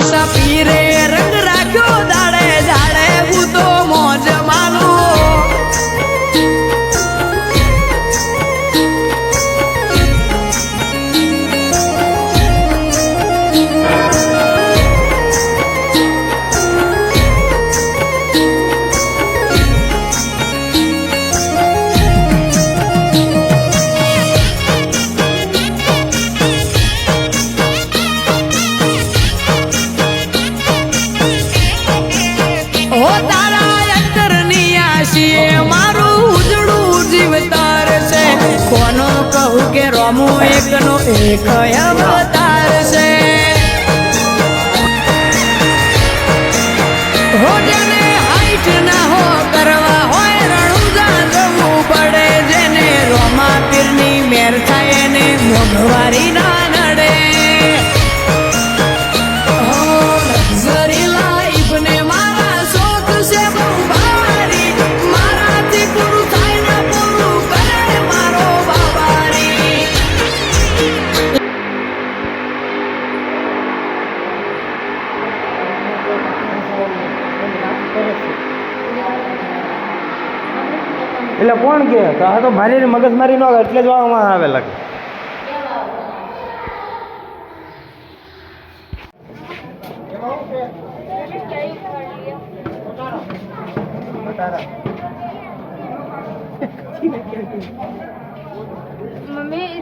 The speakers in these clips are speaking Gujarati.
નશા પીરે. રોમો એકનો એક અવતાર છે. એટલે કોણ કે તો આ તો મારી મગજમારી ન હોય એટલે જ આમાં આવે લાગે મમ્મી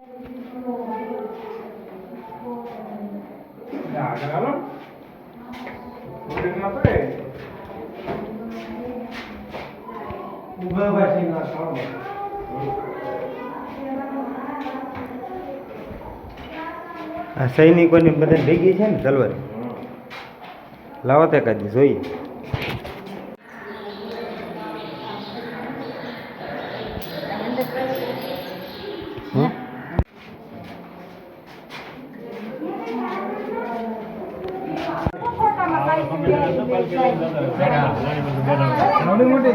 પ્રધાનના આ સૈનિકોની બધા ભેગી છે ને તલવાર. લાવો તે કદી જોઈએ. હમ? মোটামুটি